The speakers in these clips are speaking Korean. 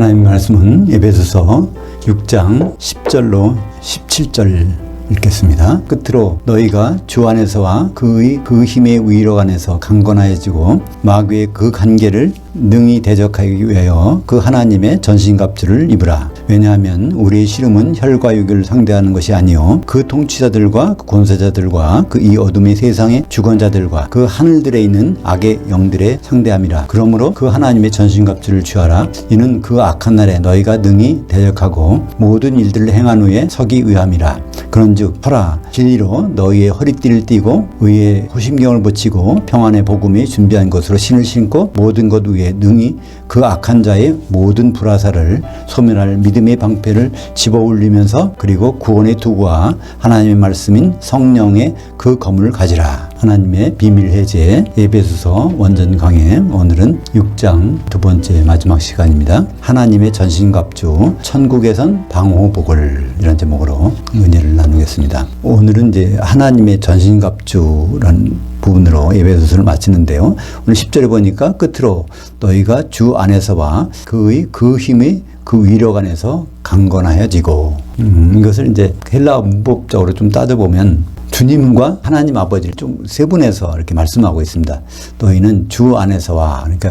하나님 말씀은 에베소서 6장 10절로 17절 읽겠습니다. 끝으로 너희가 주 안에서와 그의 그 힘의 위로 안에서 강건하여지고 마귀의 그 관계를 능히 대적하기 위하여 그 하나님의 전신갑주를 입으라. 왜냐하면 우리의 씨름은 혈과 육을 상대하는 것이 아니요 그 통치자들과 그 권세자들과 그 이 어둠의 세상의 주권자들과 그 하늘들에 있는 악의 영들의 상대함이라. 그러므로 그 하나님의 전신갑주를 취하라. 이는 그 악한 날에 너희가 능히 대적하고 모든 일들을 행한 후에 서기 위함이라. 그런즉 허라 진리로 너희의 허리띠를 띠고 의의 호심경을 붙이고 평안의 복음이 준비한 것으로 신을 신고 모든 것 위에 능히 그 악한 자의 모든 불화사를 소멸할 믿음 의 방패를 집어 올리면서 그리고 구원의 투구와 하나님의 말씀인 성령의 그 검을 가지라. 하나님의 비밀 해제 예배수서 원전 강해 오늘은 6장 두 번째 마지막 시간입니다. 하나님의 전신갑주 천국에선 방호복을 이런 제목으로 은혜를 나누겠습니다. 오늘은 이제 하나님의 전신갑주라는 부분으로 예배소서를 마치는데요. 오늘 10절에 보니까 끝으로 너희가 주 안에서와 그의 그 힘의 그 위력 안에서 강건하여지고 음, 이것을 이제 헬라 문법적으로 좀 따져보면 주님과 하나님 아버지를 좀 세분해서 이렇게 말씀하고 있습니다. 너희는 주 안에서와. 그러니까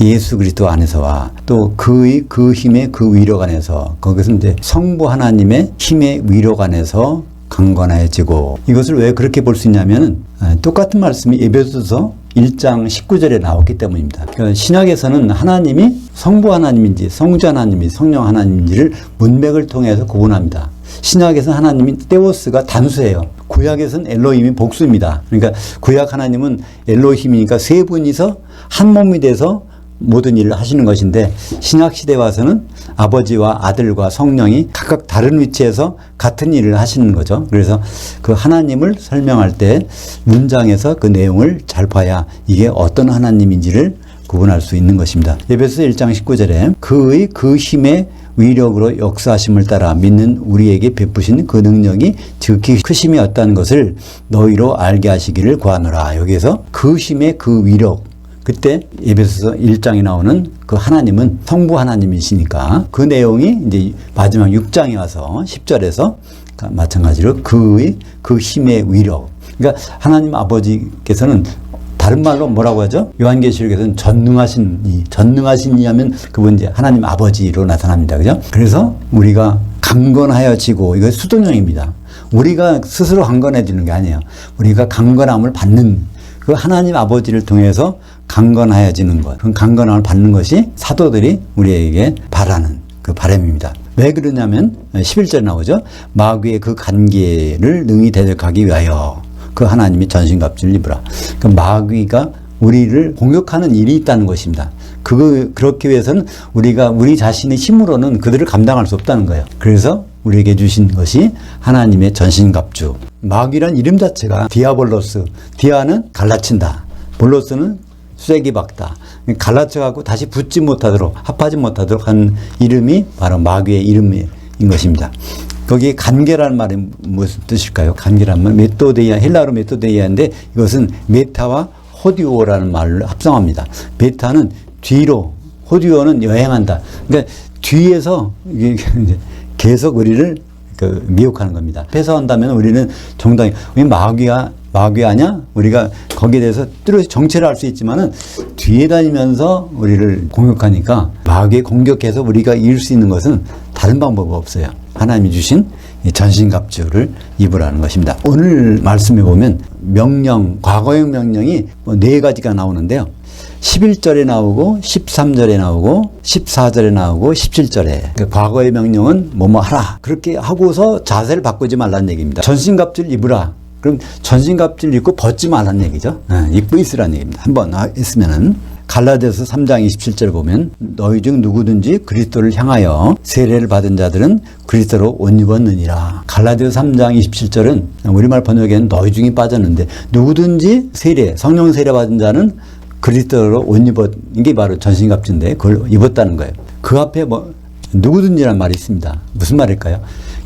예수 그리스도 안에서와. 또 그의 그 힘의 그 위력 안에서. 거기서 이제 성부 하나님의 힘의 위력 안에서 강건해지고. 이것을 왜 그렇게 볼 수 있냐면은 아, 똑같은 말씀이 에베소서 1장 19절에 나왔기 때문입니다. 그러니까 신약에서는 하나님이 성부 하나님인지 성자 하나님이 성령 하나님인지를 문맥을 통해서 구분합니다. 신약에서는 하나님이 테오스가 단수예요. 구약에서는 엘로힘이 복수입니다. 그러니까 구약 하나님은 엘로힘이니까 세 분이서 한 몸이 돼서 모든 일을 하시는 것인데 신약 시대 와서는 아버지와 아들과 성령이 각각 다른 위치에서 같은 일을 하시는 거죠. 그래서 그 하나님을 설명할 때 문장에서 그 내용을 잘 봐야 이게 어떤 하나님인지를 구분할 수 있는 것입니다. 예배서 1장 19절에 그의 그 힘의 위력으로 역사하심을 따라 믿는 우리에게 베푸신 그 능력이 즉히 크심이 었다는 것을 너희로 알게 하시기를 구하노라. 여기에서 그 힘의 그 위력 그때 에베소서 1장에 나오는 그 하나님은 성부 하나님이시니까 그 내용이 이제 마지막 6장에 와서 10절에서 마찬가지로 그의 그 힘의 위력. 그러니까 하나님 아버지께서는 다른 말로 뭐라고 하죠? 요한계시록에서는 전능하신 이 전능하신 이 하면 그분 이제 하나님 아버지로 나타납니다. 그죠? 그래서 우리가 강건하여 지고 이거 수동형입니다. 우리가 스스로 강건해지는 게 아니에요. 우리가 강건함을 받는 그 하나님 아버지를 통해서 강건하여지는 것. 그 강건함을 받는 것이 사도들이 우리에게 바라는 그 바람입니다. 왜 그러냐면 11절 나오죠. 마귀의 그 관계를 능히 대적하기 위하여 그 하나님이 전신갑주를 입으라. 그 마귀가 우리를 공격하는 일이 있다는 것입니다. 그거 그렇기 위해서는 우리가 우리 자신의 힘으로는 그들을 감당할 수 없다는 거예요. 그래서 우리에게 주신 것이 하나님의 전신갑주. 마귀란 이름 자체가 디아볼로스. 디아는 갈라친다. 볼로스는 쐐기 박다. 갈라쳐갖고 다시 붙지 못하도록 합하지 못하도록 한 이름이 바로 마귀의 이름인 것입니다. 거기에 간계라는 말이 무슨 뜻일까요? 간계란 말 메토데이아 헬라로 메토데이아인데 이것은 메타와 호디오라는 말을 합성합니다. 메타는 뒤로 호디오는 여행한다. 그러니까 뒤에서 이게 계속 우리를 그 미혹하는 겁니다. 패서한다면 우리는 정당히 왜 마귀가 마귀 아냐? 우리가 거기에 대해서 뚜렷이 정체를 할수 있지만은 뒤에 다니면서 우리를 공격하니까 마귀에 공격해서 우리가 이길 수 있는 것은 다른 방법 없어요. 하나님이 주신 전신갑주를 입으라는 것입니다. 오늘 말씀해 보면 명령, 과거형 명령이 뭐네 가지가 나오는데요. 11절에 나오고 13절에 나오고 14절에 나오고 17절에 과거의 명령은 뭐뭐 하라 그렇게 하고서 자세를 바꾸지 말라는 얘기입니다. 전신갑주를 입으라. 그럼 전신갑주를 입고 벗지 말라는 얘기죠. 네, 입고 있으라는 얘기입니다. 한번 했으면은 갈라디아서 3장 27절 보면 너희 중 누구든지 그리스도를 향하여 세례를 받은 자들은 그리스도로 옷 입었느니라. 갈라디아서 3장 27절은 우리말 번역에는 너희 중에 빠졌는데 누구든지 세례 성령 세례 받은 자는 그리스도로 옷 입었 이게 바로 전신갑주인데 그걸 입었다는 거예요. 그 앞에 뭐 누구든지란 말이 있습니다. 무슨 말일까요?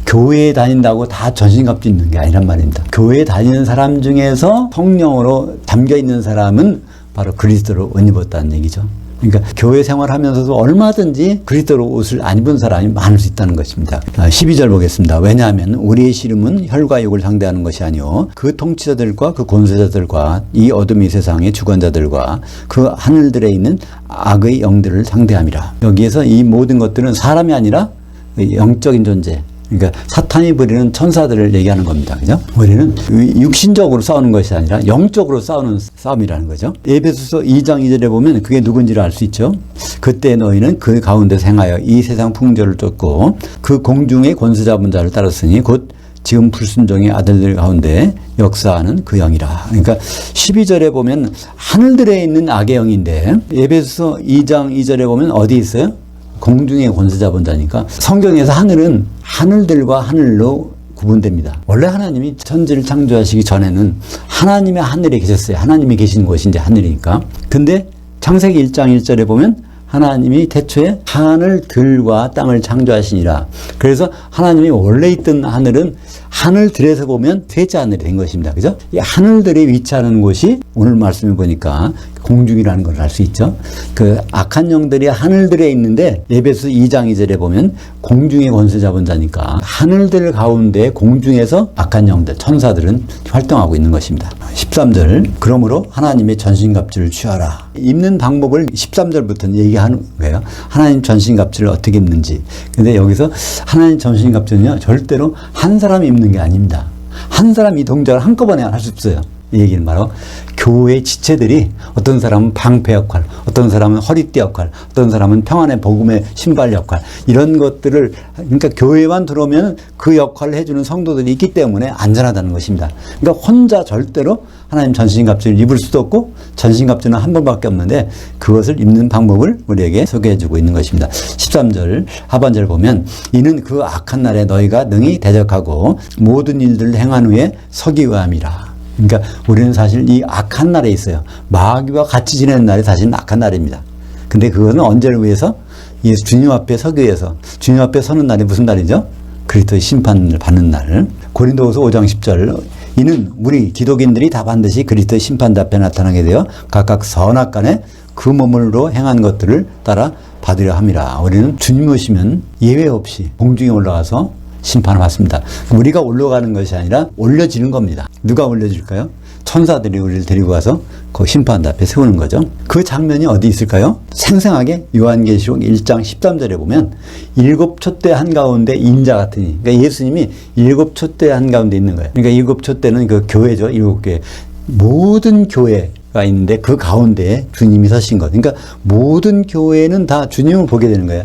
교회에 다닌다고 다 전신갑주 입는 게 아니란 말입니다. 교회에 다니는 사람 중에서 성령으로 담겨 있는 사람은 바로 그리스도로 옷 입었다는 얘기죠. 그러니까 교회 생활하면서도 얼마든지 그리스도로 옷을 안 입은 사람이 많을 수 있다는 것입니다. 아, 12절 보겠습니다. 왜냐하면 우리의 시름은 혈과 육을 상대하는 것이 아니요 그 통치자들과 그 권세자들과 이 어둠의 세상의 주관자들과 그 하늘들에 있는 악의 영들을 상대함이라. 여기에서 이 모든 것들은 사람이 아니라 영적인 존재. 그러니까 사탄이 부리는 천사들을 얘기하는 겁니다. 그죠? 우리는 육신적으로 싸우는 것이 아니라 영적으로 싸우는 싸움이라는 거죠. 에베소서 2장 2절에 보면 그게 누군지를 알 수 있죠. 그때 너희는 그 가운데 생하여 이 세상 풍조를 쫓고 그 공중의 권세 잡은 자를 따랐으니 곧 지금 불순종의 아들들 가운데 역사하는 그 영이라. 그러니까 12절에 보면 하늘들에 있는 악의 영인데 에베소서 2장 2절에 보면 어디 있어요? 공중의 권세 잡은 자니까 성경에서 하늘은 하늘들과 하늘로 구분됩니다. 원래 하나님이 천지를 창조하시기 전에는 하나님의 하늘에 계셨어요. 하나님이 계신 곳이 이제 하늘이니까. 근데 창세기 1장 1절에 보면 하나님이 태초에 하늘들과 땅을 창조하시니라. 그래서 하나님이 원래 있던 하늘은 하늘들에서 보면 쇠자 하늘이 된 것입니다. 그죠? 이 하늘들이 위치하는 곳이 오늘 말씀을 보니까 공중이라는 걸 알 수 있죠. 그 악한 영들이 하늘들에 있는데 예배서 2장 2절에 보면 공중의 권세 잡은 자니까 하늘들 가운데 공중에서 악한 영들, 천사들은 활동하고 있는 것입니다. 13절 그러므로 하나님의 전신갑주를 취하라. 입는 방법을 13절부터는 얘기하는 거예요. 하나님 전신갑주를 어떻게 입는지. 근데 여기서 하나님 전신갑주는요 절대로 한 사람이 입는 게 아닙니다. 한 사람 이 동작을 한꺼번에 할 수 없어요. 이 얘기는 바로 교회 지체들이 어떤 사람은 방패 역할, 어떤 사람은 허리띠 역할, 어떤 사람은 평안의 복음의 신발 역할 이런 것들을 그러니까 교회만 들어오면 그 역할을 해주는 성도들이 있기 때문에 안전하다는 것입니다. 그러니까 혼자 절대로 하나님 전신갑주를 입을 수도 없고 전신갑주는 한 번밖에 없는데 그것을 입는 방법을 우리에게 소개해주고 있는 것입니다. 13절 하반절 보면 이는 그 악한 날에 너희가 능히 대적하고 모든 일들을 행한 후에 서기 위함이라. 그러니까 우리는 사실 이 악한 날에 있어요. 마귀와 같이 지내는 날이 사실 악한 날입니다. 근데 그것은 언제를 위해서? 예수 주님 앞에 서기 위해서. 주님 앞에 서는 날이 무슨 날이죠? 그리스도의 심판을 받는 날. 고린도후서 5장 10절. 이는 우리 기독인들이 다 반드시 그리스도의 심판 앞에 나타나게 되어 각각 선악 간에 그 몸으로 행한 것들을 따라 받으려 함이라. 우리는 주님 오시면 예외 없이 공중에 올라가서 심판을 받습니다. 우리가 올라가는 것이 아니라 올려지는 겁니다. 누가 올려질까요? 천사들이 우리를 데리고 가서 그 심판 앞에 세우는 거죠. 그 장면이 어디 있을까요? 생생하게 요한계시록 1장 13절에 보면 일곱 촛대 한가운데 인자 같으니 그러니까 예수님이 일곱 촛대 한가운데 있는 거예요. 그러니까 일곱 촛대는 그 교회죠. 일곱 개. 모든 교회 가 있는데 그 가운데에 주님이 서신 것. 그러니까 모든 교회는 다 주님을 보게 되는 거예요.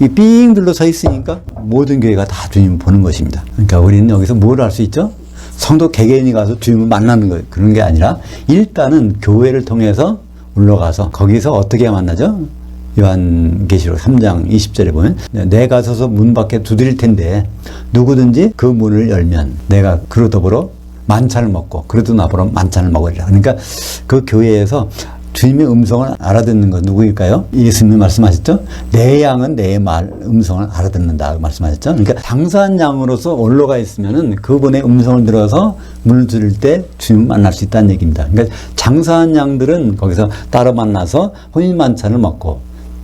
이 삥 둘러 서 있으니까 모든 교회가 다 주님을 보는 것입니다. 그러니까 우리는 여기서 뭘할수 있죠? 성도 개개인이 가서 주님을 만나는 거 그런 게 아니라 일단은 교회를 통해서 올라가서 거기서 어떻게 만나죠? 요한계시록 3장 20절에 보면 내가 서서 문 밖에 두드릴 텐데 누구든지 그 문을 열면 내가 그로 더불어 만찬을 먹고 그래도 나보러 만찬을 먹으리라. 그러니까 그 교회에서 주님의 음성을 알아듣는 건 누구일까요? 예수님이 말씀하셨죠? 내 양은 내 말, 음성을 알아듣는다. 말씀하셨죠? 그러니까 장사한 양으로서 올라가 있으면은 그분의 음성을 들어서 문을 들을 때 주님 만날 수 있다는 얘기입니다. 그러니까 장사한 양들은 거기서 따로 만나서 혼인 만찬을 먹고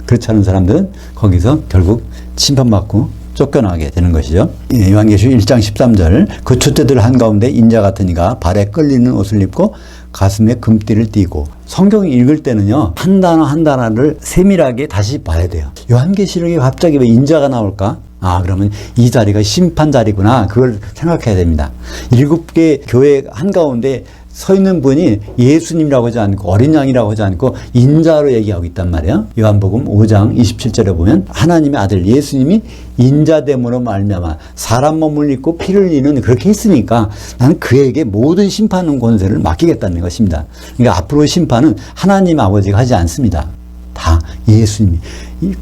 그렇지 않은 사람들은 거기서 결국 심판받고 쫓겨나게 되는 것이죠. 예, 요한계시록 1장 13절 그 촛대들 한가운데 인자 같은 이가 발에 끌리는 옷을 입고 가슴에 금띠를 띠고 성경 읽을 때는요 한 단어 한 단어를 세밀하게 다시 봐야 돼요. 요한계시록에 갑자기 왜 인자가 나올까? 아 그러면 이 자리가 심판 자리구나 그걸 생각해야 됩니다. 일곱 개 교회 한 가운데 서 있는 분이 예수님이라고 하지 않고 어린 양이라고 하지 않고 인자로 얘기하고 있단 말이에요. 요한복음 5장 27절에 보면 하나님의 아들 예수님이 인자됨으로 말미암아 사람 몸을 입고 피를 흘리는 그렇게 했으니까 나는 그에게 모든 심판 권세를 맡기겠다는 것입니다. 그러니까 앞으로 심판은 하나님 아버지가 하지 않습니다. 다 예수님이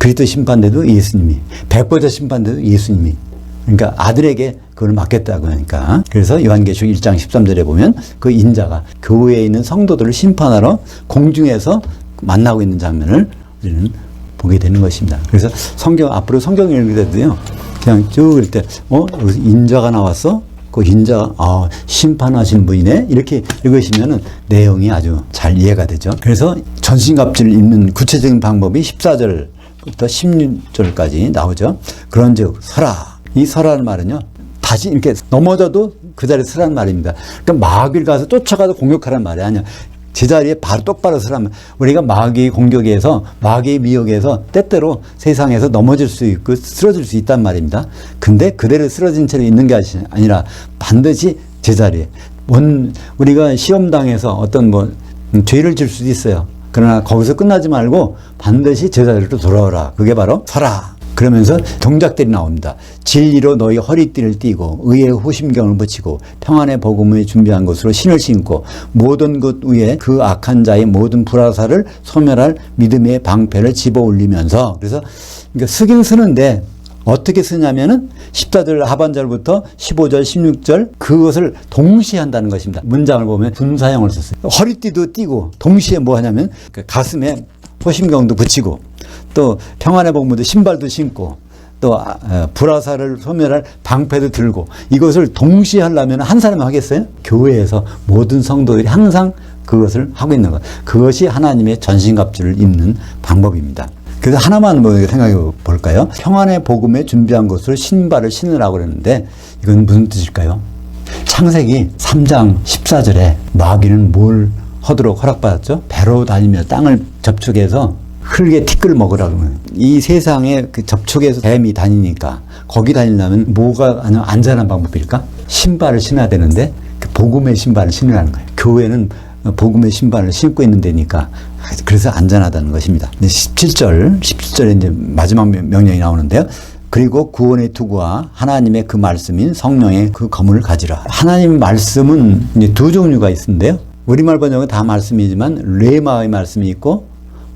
그리스도 심판대도 예수님이 백보자 심판대도 예수님이 그러니까 아들에게 그걸 맡겼다고 하니까. 그래서 요한계시록 1장 13절에 보면 그 인자가 교회에 있는 성도들을 심판하러 공중에서 만나고 있는 장면을 우리는 보게 되는 것입니다. 그래서 성경, 앞으로 성경 읽을 때도요, 그냥 쭉 읽을 때, 어, 인자가 나왔어? 그 인자가 아, 심판하신 분이네 이렇게 읽으시면은 내용이 아주 잘 이해가 되죠. 그래서 전신갑주를 읽는 구체적인 방법이 14절부터 16절까지 나오죠. 그런즉 서라 이 서라는 말은요 다시 이렇게 넘어져도 그 자리에 서라는 말입니다. 그러니까 마귀를 가서 쫓아가도 공격하라는 말이 아니야. 제자리에 바로 똑바로 서라면 우리가 마귀의 공격에서 마귀의 미혹에서 때때로 세상에서 넘어질 수 있고 쓰러질 수 있단 말입니다. 근데 그대로 쓰러진 채로 있는 게 아니라 반드시 제자리에 원 우리가 시험 당해서 어떤 뭐 음, 죄를 질 수도 있어요. 그러나 거기서 끝나지 말고 반드시 제자리로 돌아오라. 그게 바로 서라. 그러면서 동작들이 나옵니다. 진리로 너희 허리띠를 띠고 의의 호심경을 붙이고 평안의 복음을 준비한 것으로 신을 신고 모든 것 위에 그 악한 자의 모든 불화사를 소멸할 믿음의 방패를 집어 올리면서 그래서 그러니까 쓰긴 쓰는데 어떻게 쓰냐면은 14절 하반절부터 15절, 16절 그것을 동시에 한다는 것입니다. 문장을 보면 분사형을 썼어요. 허리띠도 띠고 동시에 뭐 하냐면 그 가슴에 호심경도 붙이고 또 평안의 복무도 신발도 신고 또 아, 어, 불화사를 소멸할 방패도 들고 이것을 동시에 하려면 한 사람이 하겠어요? 교회에서 모든 성도들이 항상 그것을 하고 있는 것. 그것이 하나님의 전신갑주를 입는 방법입니다. 그래서 하나만 뭐 생각해 볼까요? 평안의 복음에 준비한 것을 신발을 신으라고 그랬는데 이건 무슨 뜻일까요? 창세기 3장 14절에 마귀는 뭘 하도록 허락받았죠? 배로 다니며 땅을 접촉해서 흙에 티끌 먹으라고 그러는 이 세상에 그 접촉해서 뱀이 다니니까 거기 다니려면 뭐가 안전한 방법일까? 신발을 신어야 되는데 그 복음의 신발을 신으라는 거예요. 교회는 복음의 신발을 신고 있는 데니까 그래서 안전하다는 것입니다. 17절, 17절에 이제 마지막 명령이 나오는데요. 그리고 구원의 투구와 하나님의 그 말씀인 성령의 그 검을 가지라. 하나님 말씀은 이제 두 종류가 있는데요. 우리말 번역은 다 말씀이지만 레마의 말씀이 있고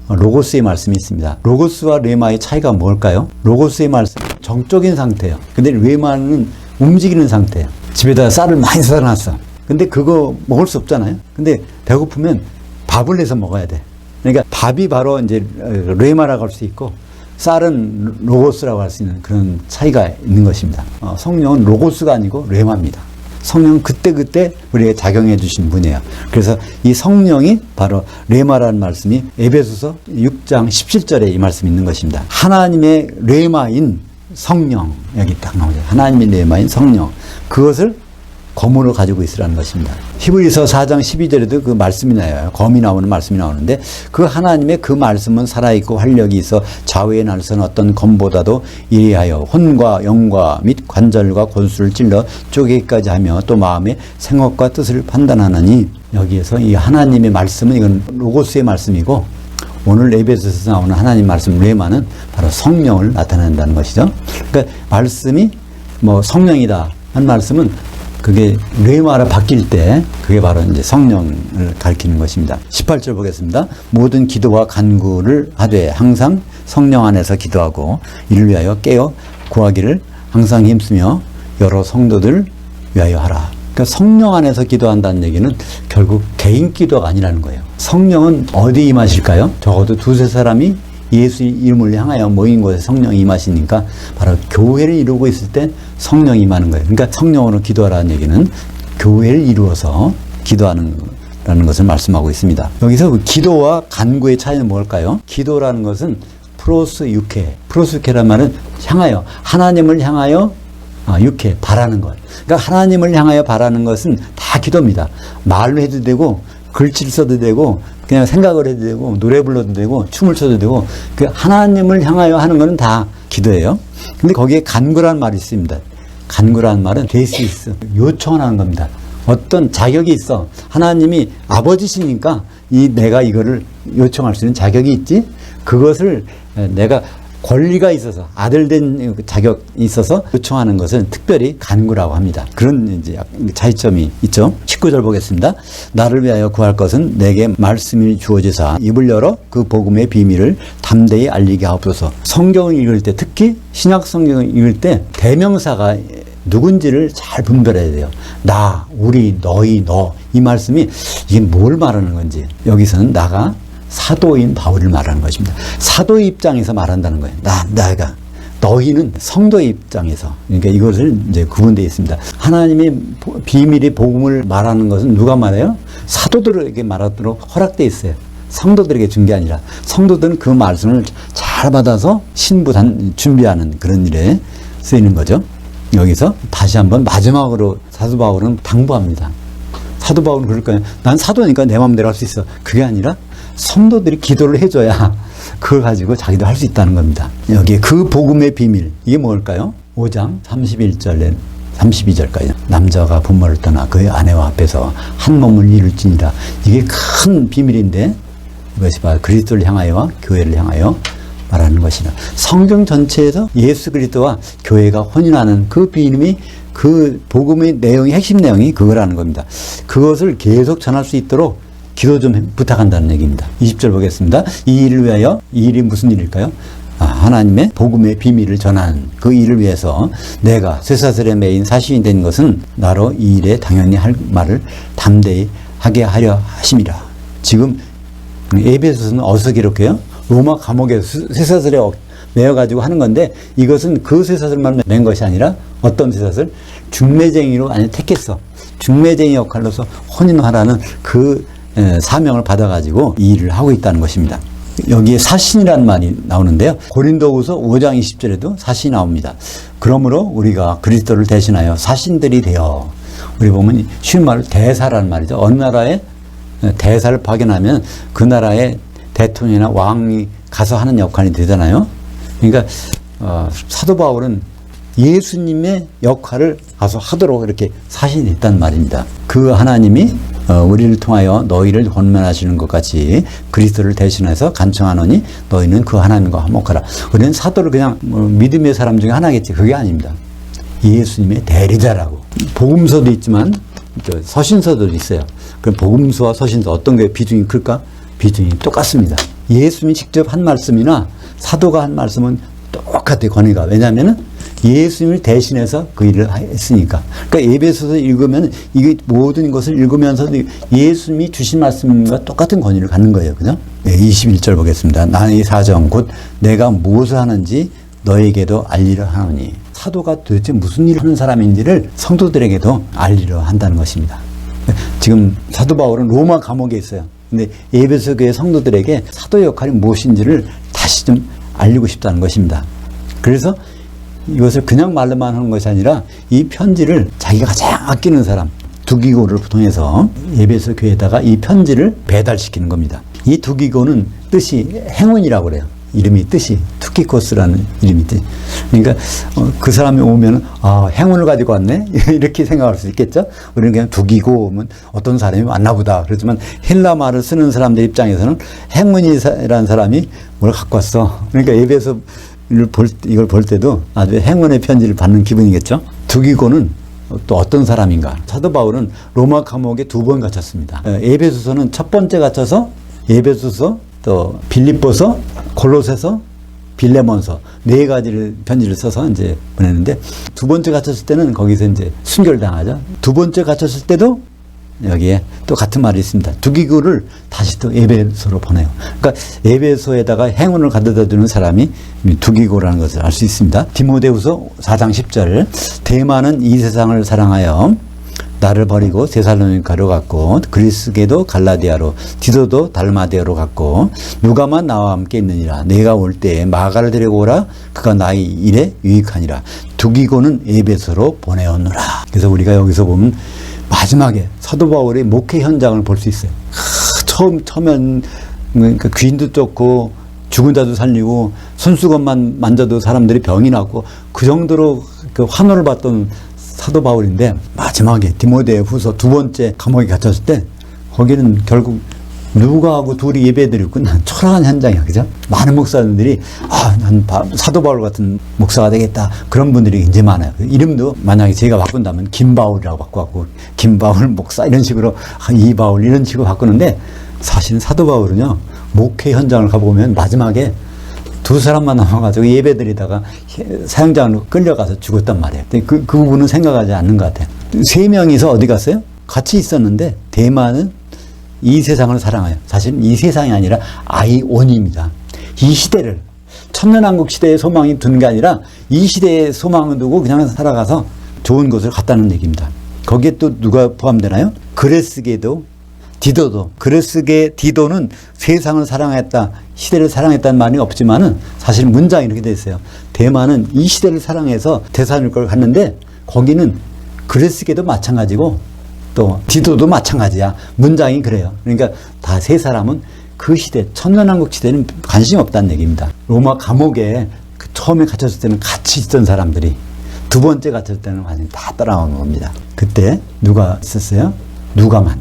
로고스의 말씀이 있습니다. 로고스와 레마의 차이가 뭘까요? 로고스의 말씀 정적인 상태예요. 근데 레마는 움직이는 상태예요. 집에다 쌀을 많이 사다 놨어. 근데 그거 먹을 수 없잖아요. 근데 배고프면 밥을 내서 먹어야 돼. 그러니까 밥이 바로 이제 레마라고 할 수 있고 쌀은 로고스라고 할 수 있는 그런 차이가 있는 것입니다. 어, 성령은 로고스가 아니고 레마입니다. 성령 그때그때 우리에게 작용해 주신 분이에요. 그래서 이 성령이 바로 레마라는 말씀이 에베소서 6장 17절에 이 말씀이 있는 것입니다. 하나님의 레마인 성령 여기 딱 나오죠. 하나님의 레마인 성령 그것을 검으로 가지고 있으라는 것입니다. 히브리서 4장 12절에도 그 말씀이 나와요. 검이 나오는 말씀이 나오는데 그 하나님의 그 말씀은 살아있고 활력이 있어 좌우의 날선 어떤 검보다도 이리하여 혼과 영과 및 관절과 골수를 찔러 쪼개기까지 하며 또 마음의 생각과 뜻을 판단하느니 여기에서 이 하나님의 말씀은 이건 로고스의 말씀이고 오늘 에베소에서 나오는 하나님 말씀 레마는 바로 성령을 나타낸다는 것이죠. 그러니까 말씀이 뭐 성령이다 한 말씀은 그게 레마로 바뀔 때 그게 바로 이제 성령을 가리키는 것입니다. 18절 보겠습니다. 모든 기도와 간구를 하되 항상 성령 안에서 기도하고 이를 위하여 깨어 구하기를 항상 힘쓰며 여러 성도들 위하여 하라. 그러니까 성령 안에서 기도한다는 얘기는 결국 개인 기도가 아니라는 거예요. 성령은 어디 임하실까요? 적어도 두세 사람이 예수 이름을 향하여 모인 곳에 성령이 임하시니까 바로 교회를 이루고 있을 때 성령이 임하는 거예요. 그러니까 성령으로 기도하라는 얘기는 교회를 이루어서 기도하는 라는 것을 말씀하고 있습니다. 여기서 그 기도와 간구의 차이는 뭘까요? 기도라는 것은 프로스 육회. 프로스 육회란 말은 향하여 하나님을 향하여 아, 육회 바라는 것. 그러니까 하나님을 향하여 바라는 것은 다 기도입니다. 말로 해도 되고 글씨를 써도 되고 그냥 생각을 해도 되고 노래 불러도 되고 춤을 춰도 되고 그 하나님을 향하여 하는 것은 다 기도예요. 근데 거기에 간구라는 말이 있습니다. 간구라는 말은 데시스 요청하는 겁니다. 어떤 자격이 있어. 하나님이 아버지시니까 이 내가 이거를 요청할 수 있는 자격이 있지. 그것을 내가 권리가 있어서 아들 된 자격이 있어서 요청하는 것은 특별히 간구라고 합니다. 그런 이제 차이점이 있죠. 19절 보겠습니다. 나를 위하여 구할 것은 내게 말씀이 주어지사 입을 열어 그 복음의 비밀을 담대히 알리게 하옵소서. 성경을 읽을 때 특히 신약 성경을 읽을 때 대명사가 누군지를 잘 분별해야 돼요. 나, 우리, 너희, 너. 이 말씀이 이게 뭘 말하는 건지. 여기서는 나가 사도인 바울을 말하는 것입니다. 사도의 입장에서 말한다는 거예요. 나, 내가. 너희는 성도의 입장에서 그러니까 이것을 이제 구분되어 있습니다. 하나님의 보- 비밀의 복음을 말하는 것은 누가 말해요? 사도들에게 말하도록 허락되어 있어요. 성도들에게 준 게 아니라 성도들은 그 말씀을 잘 받아서 신부 단 준비하는 그런 일에 쓰이는 거죠. 여기서 다시 한번 마지막으로 사도 바울은 당부합니다. 사도 바울은 그럴 거예요. 난 사도니까 내 마음대로 할 수 있어. 그게 아니라 성도들이 기도를 해줘야 그걸 가지고 자기도 할 수 있다는 겁니다. 여기에 그 복음의 비밀 이게 뭘까요? 5장 31절에 32절까지 남자가 부모를 떠나 그의 아내와 앞에서 한 몸을 이룰지니라 이게 큰 비밀인데 이것이 바로 그리스도를 향하여 교회를 향하여 말하는 것이라 성경 전체에서 예수 그리스도와 교회가 혼인하는 그 비밀이 그 복음의 내용이 핵심 내용이 그거라는 겁니다. 그것을 계속 전할 수 있도록 기도 좀 부탁한다는 얘기입니다. 20절 보겠습니다. 이 일을 위하여 이 일이 무슨 일일까요? 아, 하나님의 복음의 비밀을 전하는 그 일을 위해서 내가 쇠사슬에 매인 사시인 된 것은 나로 이 일에 당연히 할 말을 담대히 하게 하려 하심이라. 지금 에베소서는 어디서 기록해요? 로마 감옥에 수- 쇠사슬에 어- 매어가지고 하는 건데 이것은 그 쇠사슬만 맨 것이 아니라 어떤 쇠사슬? 중매쟁이로 아니 택했어. 중매쟁이 역할로서 혼인하라는 그 에, 사명을 받아가지고 이 일을 하고 있다는 것입니다. 여기에 사신이라는 말이 나오는데요. 고린도후서 5장 20절에도 사신이 나옵니다. 그러므로 우리가 그리스도를 대신하여 사신들이 되어 우리 보면 쉬운 말로 대사라는 말이죠. 어느 나라에 대사를 파견하면 그 나라의 대통령이나 왕이 가서 하는 역할이 되잖아요. 그러니까 어, 사도 바울은 예수님의 역할을 가서 하도록 이렇게 사신이 있단 말입니다. 그 하나님이 어, 우리를 통하여 너희를 권면하시는 것 같이 그리스도를 대신해서 간청하노니 너희는 그 하나님과 화목하라. 우리는 사도를 그냥 뭐 믿음의 사람 중에 하나겠지. 그게 아닙니다. 예수님의 대리자라고. 복음서도 있지만 저 서신서도 있어요. 그럼 복음서와 서신서 어떤 게 비중이 클까? 비중이 똑같습니다. 예수님이 직접 한 말씀이나 사도가 한 말씀은 똑같아요, 권위가. 왜냐하면은 예수님을 대신해서 그 일을 했으니까. 그러니까 예배소서 읽으면 이게 모든 것을 읽으면서 예수님이 주신 말씀과 똑같은 권위를 갖는 거예요. 그죠? 네, 21절 보겠습니다. 나는 이 사정, 곧 내가 무엇을 하는지 너에게도 알리려 하노니. 사도가 도대체 무슨 일을 하는 사람인지를 성도들에게도 알리려 한다는 것입니다. 지금 사도 바울은 로마 감옥에 있어요. 근데 예배소 교회 성도들에게 사도 역할이 무엇인지를 다시 좀 알리고 싶다는 것입니다. 그래서 이것을 그냥 말로만 하는 것이 아니라 이 편지를 자기가 가장 아끼는 사람 두기고를 통해서 예배소 교회에다가 이 편지를 배달시키는 겁니다. 이 두기고는 뜻이 행운이라고 그래요. 이름이 뜻이 투키코스라는 이름이 뜻. 그러니까 어, 그 사람이 오면 아 행운을 가지고 왔네 이렇게 생각할 수 있겠죠. 우리는 그냥 두기고 오면 어떤 사람이 왔나보다. 그렇지만 헬라 말을 쓰는 사람들 입장에서는 행운이라는 사람이 뭘 갖고 왔어. 그러니까 예배에서 볼, 이걸 볼 때도 아주 행운의 편지를 받는 기분이겠죠. 두기고는 또 어떤 사람인가? 사도 바울은 로마 감옥에 두 번 갇혔습니다. 에, 에베소서는 첫 번째 갇혀서 에베소서 또 빌립보서 골로새서 빌레몬서 네 가지를 편지를 써서 이제 보냈는데 두 번째 갇혔을 때는 거기서 이제 순결당하죠. 두 번째 갇혔을 때도 여기에 또 같은 말이 있습니다. 두기구를 다시 또 에베소로 보내요. 그러니까 에베소에다가 행운을 가져다 주는 사람이 두기구라는 것을 알 수 있습니다. 디모데후서 4장 10절 대만은 이 세상을 사랑하여 나를 버리고 데살로니가로 갔고 그리스게도 갈라디아로 디도도 달마디아로 갔고 누가만 나와 함께 있느니라 내가 올 때에 마가를 데리고 오라 그가 나의 일에 유익하니라 두기고는 에베소로 보내었노라 그래서 우리가 여기서 보면 마지막에 사도 바울의 목회 현장을 볼 수 있어요. 크, 처음 처음엔 그러니까 귀인도 쫓고 죽은 자도 살리고 손수건만 만져도 사람들이 병이 났고 그 정도로 그 환호를 받던 사도 바울인데 마지막에 디모데 후서 두 번째 감옥에 갇혔을 때 거기는 결국 누가하고 둘이 예배드리고 난 초라한 현장이야 그죠? 많은 목사님들이 아 난 사도 바울 같은 목사가 되겠다 그런 분들이 이제 많아요 이름도 만약에 제가 바꾼다면 김바울이라고 바꾸고 김바울 목사 이런 식으로 아, 이바울 이런 식으로 바꾸는데 사실은 사도 바울은요 목회 현장을 가보면 마지막에 두 사람만 남아가지고 예배 드리다가 사형장으로 끌려가서 죽었단 말이에요. 그, 그 부분은 생각하지 않는 것 같아요. 세 명이서 어디 갔어요? 같이 있었는데 대만은 이 세상을 사랑해요. 사실은 이 세상이 아니라 아이온입니다. 이 시대를 천년왕국 시대의 소망이 두는 게 아니라 이 시대의 소망을 두고 그냥 살아가서 좋은 곳을 갔다는 얘기입니다. 거기에 또 누가 포함되나요? 그레스게도 디도도 그레스게 디도는 세상을 사랑했다 시대를 사랑했다는 말이 없지만은 사실 문장이 이렇게 돼 있어요. 대만은 이 시대를 사랑해서 대사일걸 갔는데 거기는 그레스게도 마찬가지고 또 디도도 마찬가지야. 문장이 그래요. 그러니까 다 세 사람은 그 시대 천년왕국 시대는 관심이 없다는 얘기입니다. 로마 감옥에 그 처음에 갇혔을 때는 같이 있던 사람들이 두 번째 갇혔을 때는 완전히 다 따라오는 겁니다. 그때 누가 있었어요? 누가만.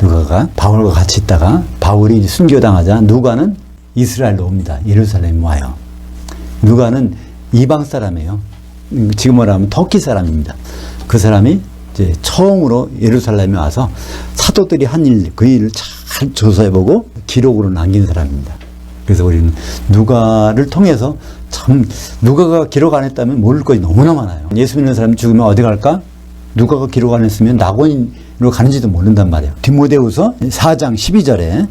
누가가 바울과 같이 있다가 바울이 순교당하자 누가는 이스라엘로 옵니다. 예루살렘 와요. 누가는 이방 사람이에요. 음, 지금 말하면 터키 사람입니다. 그 사람이 이제 처음으로 예루살렘에 와서 사도들이 한 일, 그 일을 잘 조사해보고 기록으로 남긴 사람입니다. 그래서 우리는 누가를 통해서 참 누가가 기록 안 했다면 모를 것이 너무나 많아요. 예수 믿는 사람 죽으면 어디 갈까? 누가가 기록 안 했으면 낙원으로 가는지도 모른단 말이에요. 디모데후서 4장 12절에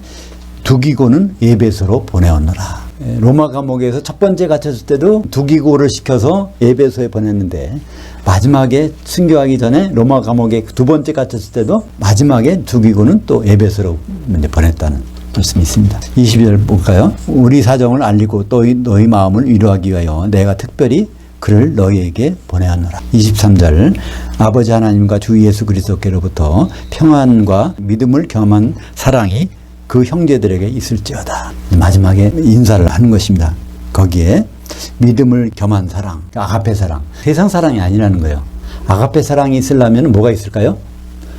두기고는 예배소로 보내었노라. 예, 로마 감옥에서 첫 번째 갇혔을 때도 두기고를 시켜서 예배소에 보냈는데 마지막에 순교하기 전에 로마 감옥에 두 번째 갇혔을 때도 마지막에 두기고는 또 예배소로 보냈다는 말씀이 있습니다. 22절 볼까요? 우리 사정을 알리고 또 너희 마음을 위로하기 위하여 내가 특별히 그를 너희에게 보내었노라. 23절 아버지 하나님과 주 예수 그리스도께로부터 평안과 믿음을 겸한 사랑이 그 형제들에게 있을지어다. 마지막에 인사를 하는 것입니다. 거기에 믿음을 겸한 사랑, 아가페 사랑, 세상 사랑이 아니라는 거예요. 아가페 사랑이 있으려면 뭐가 있을까요?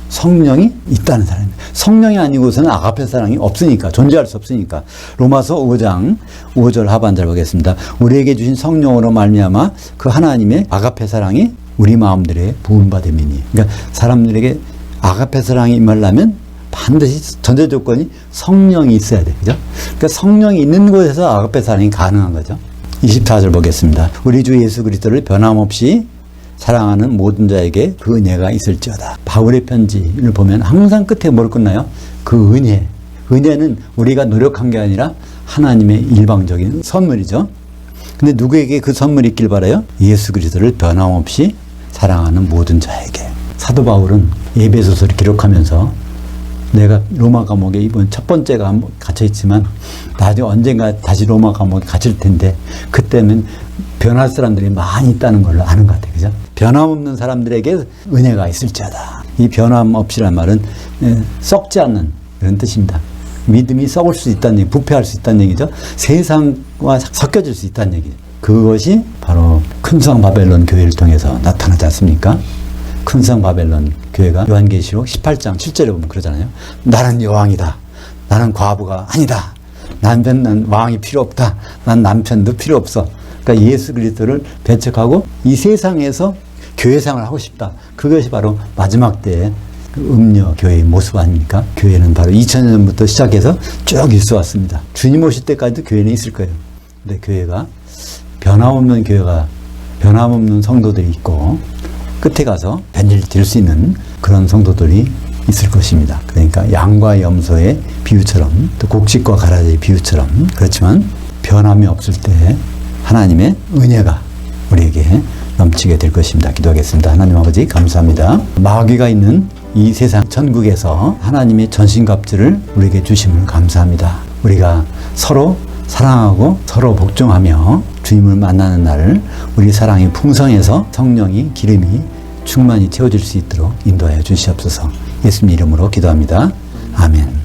성령이 있다는 사람입니다. 성령이 아니고서는 아가페 사랑이 없으니까 존재할 수 없으니까 로마서 5장 5절 하반절 보겠습니다. 우리에게 주신 성령으로 말미암아 그 하나님의 아가페 사랑이 우리 마음들에 부음받음이니. 그러니까 사람들에게 아가페 사랑이 임하려면 반드시 전제 조건이 성령이 있어야 돼. 그죠? 그러니까 성령이 있는 곳에서 아가페 사랑이 가능한 거죠. 24절 보겠습니다. 우리 주 예수 그리스도를 변함없이 사랑하는 모든 자에게 그 은혜가 있을지어다. 바울의 편지를 보면 항상 끝에 뭘 끝나요? 그 은혜. 은혜는 우리가 노력한 게 아니라 하나님의 일방적인 선물이죠. 근데 누구에게 그 선물이 있길 바라요? 예수 그리스도를 변함없이 사랑하는 모든 자에게. 사도 바울은 예배소서를 기록하면서 내가 로마 감옥에 이번 첫 번째가 갇혀 있지만 나중에 언젠가 다시 로마 감옥에 갇힐 텐데 그때는 변할 사람들이 많이 있다는 걸 아는 것 같아요. 그죠? 변함없는 사람들에게 은혜가 있을지어다. 이 변함없이란 말은 예, 썩지 않는 그런 뜻입니다. 믿음이 썩을 수 있다는 얘기, 부패할 수 있다는 얘기죠. 세상과 섞여질 수 있다는 얘기. 그것이 바로 큰성 바벨론 교회를 통해서 나타나지 않습니까? 큰성 바벨론 교회가 요한계시록 18장 7절에 보면 그러잖아요. 나는 여왕이다. 나는 과부가 아니다. 남편, 난 왕이 필요 없다. 난 남편도 필요 없어. 그러니까 예수 그리스도를 배척하고 이 세상에서 교회상을 하고 싶다. 그것이 바로 마지막 때의 그 음녀 교회의 모습 아닙니까? 교회는 바로 2000년 전부터 시작해서 쭉 있어 왔습니다. 주님 오실 때까지도 교회는 있을 거예요. 근데 교회가 변함없는 교회가 변함없는 성도들이 있고 끝에 가서 변질 될수 있는 그런 성도들이 있을 것입니다. 그러니까 양과 염소의 비유처럼 또 곡식과 가라지의 비유처럼 그렇지만 변함이 없을 때 하나님의 은혜가 우리에게 넘치게 될 것입니다. 기도하겠습니다. 하나님 아버지 감사합니다. 마귀가 있는 이 세상 천국에서 하나님의 전신갑주를 우리에게 주심을 감사합니다. 우리가 서로 사랑하고 서로 복종하며 주님을 만나는 날을 우리 사랑이 풍성해서 성령이 기름이 충만히 채워질 수 있도록 인도하여 주시옵소서. 예수님 이름으로 기도합니다. 아멘.